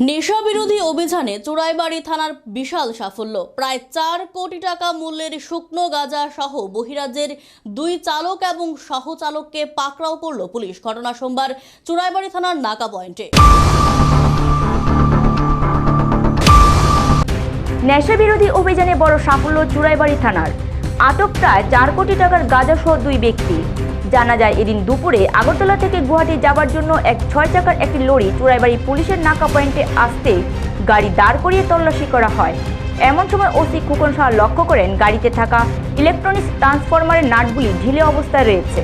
নেশা বিরোধী অভিযানে চোরাইবাড়ি থানার বিশাল সাফল্য। প্রায় চার কোটি টাকা মূল্যের শুকনো গাঁজা সহ বহিরাজ্যের দুই চালক এবং সহচালককে পাকড়াও করল পুলিশ। ঘটনা সোমবার চোরাইবাড়ি থানার নাকা পয়েন্টে। নেশা বিরোধী অভিযানে বড় সাফল্য চুরাইবাড়ি থানার। আটক প্রায় চার কোটি টাকার গাঁজা সহ দুই ব্যক্তি। জানা যায় এদিন দুপুরে আগরতলা থেকে গুয়াহাটি যাবার জন্য এক ছয় চাকার একটি লরি চুরাইবাড়ি পুলিশের নাকা পয়েন্টে আসতে গাড়ি দাঁড় করিয়ে তল্লাশি করা হয়। এমন সময় ওসি খুকন শাহ লক্ষ্য করেন গাড়িতে থাকা ইলেকট্রনিক্স ট্রান্সফরমারের নাটগুলি ঢিলে অবস্থায় রয়েছে।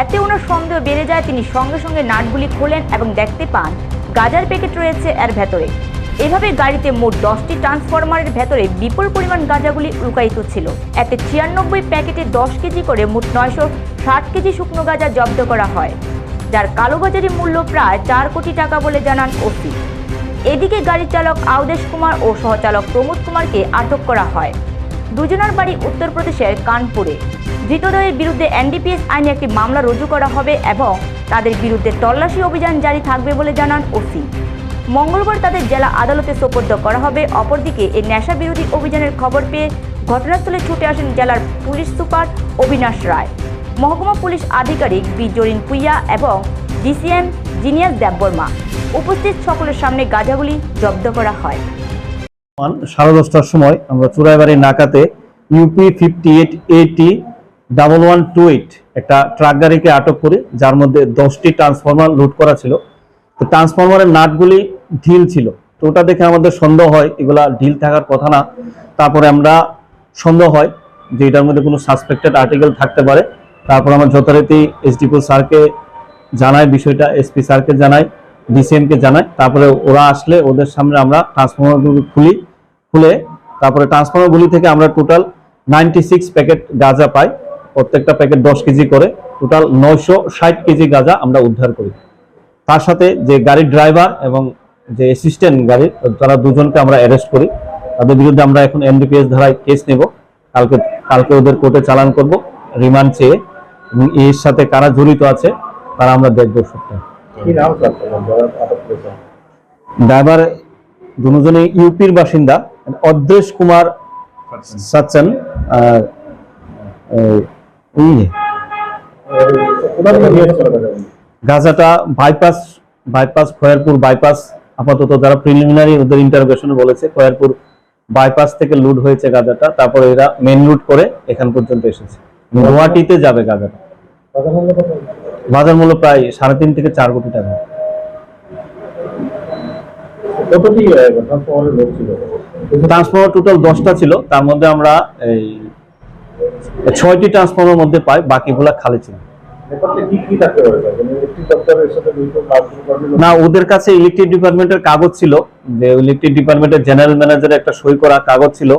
এতে ওনার সন্দেহ বেড়ে যায় তিনি সঙ্গে সঙ্গে নাটগুলি খোলেন এবং দেখতে পান গাজার প্যাকেট রয়েছে এর ভেতরে। এভাবে গাড়িতে মোট দশটি ট্রান্সফরমারের ভেতরে বিপুল পরিমাণ গাঁজাগুলি লুকায়িত ছিল। এতে ছিয়ানব্বই প্যাকেটে দশ কেজি করে মোট নয়শো ষাট কেজি শুকনো গাঁজা জব্দ করা হয়, যার কালোবাজারি মূল্য প্রায় চার কোটি টাকা বলে জানান ওসি। এদিকে গাড়ির চালক আউদেশ কুমার ও সহচালক প্রমোদ কুমারকে আটক করা হয়। দুজনার বাড়ি উত্তরপ্রদেশের কানপুরে। ধৃতদের বিরুদ্ধে এনডিপিএস আইনে একটি মামলা রুজু করা হবে এবং তাদের বিরুদ্ধে তল্লাশি অভিযান জারি থাকবে বলে জানান ওসি। মঙ্গলবার তাদের জেলা আদালতে সোপর্দ করা হবে। অপরদিকে এই নেশা বিরোধী অভিযানের খবর পেয়ে ঘটনাস্থলে ছুটে আসেন জেলার পুলিশ সুপার অবিনাশ রায়। মহকুমা পুলিশ আধিকারিক বি জরিন পুইয়া এবং ডিসিএম জিনিয়াস দেববর্মা। উপস্থিত সকলের সামনে গাঁজাগুলি জব্দ করা হয়। সাড়ে দশটার সময় আমরা Churaibari নাকাতে UP fifty eight eighty double one two eight একটা ট্রাক গাড়িকে আটক করি, যার মধ্যে দশটি ট্রান্সফরমার লুট করা ছিল। তো ট্রান্সফরমারের নাটগুলি ঢিল ছিল। তো ওটা দেখে আমাদের সন্দেহ হয়, এগুলা ঢিল থাকার কথা না। তারপরে আমরা সন্দেহ হয় যে এটার মধ্যে কোনো সাসপেক্টেড আর্টিকেল থাকতে পারে। তারপর আমরা যথারীতি এসডিপো স্যারকে জানাই, বিষয়টা এসপি স্যারকে জানাই ডিসিএম কে জানাই। তারপরে ওরা আসলে ওদের সামনে আমরা ট্রান্সফরমারগুলো খুলি, খুলে তারপরে ট্রান্সফরমারগুলি থেকে আমরা টোটাল নাইনটি সিক্স প্যাকেট গাঁজা পাই। প্রত্যেকটা প্যাকেট দশ কেজি করে। টোটাল নয়শো ষাট কেজি গাঁজা আমরা উদ্ধার করি। তার সাথে যে গাড়ির ড্রাইভার এবং যে অ্যাসিস্ট্যান্ট গাড়ির তারা দুজনকে আমরা অ্যারেস্ট করি। তাদের বিরুদ্ধে আমরা এখন এনডিপিএস ধারায় কেস নেব। কালকে কালকে ওদের কোর্টে চালান করব রিমান্ড চেয়ে। এবং এর সাথে কারা জড়িত আছে তারা আমরা দেখব করেছেন ড্রাইভার দুজনে ইউপির বাসিন্দা অদ্রেশ কুমার সাচ্চন আর? গাজাটা বাইপাস বাইপাস খয়ারপুর বাইপাস আপাতত যারা প্রিলিমিনারি ওদের ইন্টারোগেশনে বলেছে খয়ারপুর বাইপাস থেকে লুট হয়েছে গাজাটা তারপরে এরা মেন রুট করে এখান পর্যন্ত এসেছে। গুয়াহাটিতে যাবে গাজাটা। বাজার মূল্য প্রায় সাড়ে তিন থেকে চার কোটি টাকা। ট্রান্সফর্মার টোটাল দশটা ছিল তার মধ্যে আমরা এই ছয়টি ট্রান্সফর্মার মধ্যে পাই বাকিগুলা খালি ছিল। মানে না ওদের কাছে ইলেকট্রিক ডিপার্টমেন্টের কাগজ ছিল যে ইলেকট্রিক ডিপার্টমেন্টের জেনারেল ম্যানেজারের একটা সই করা কাগজ ছিল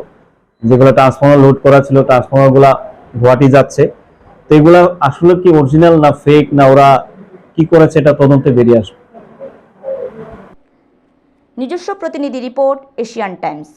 যেগুলো ট্রান্সফর্মার লোড করা ছিল ট্রান্সফর্মারগুলা গুয়াহাটি যাচ্ছে। তো এগুলা আসলে কি অরিজিনাল না ফেক না ওরা কি করেছে এটা তদন্তে বেরিয়ে আসবে। নিজস্ব প্রতিনিধি রিপোর্ট এশিয়ান টাইমস।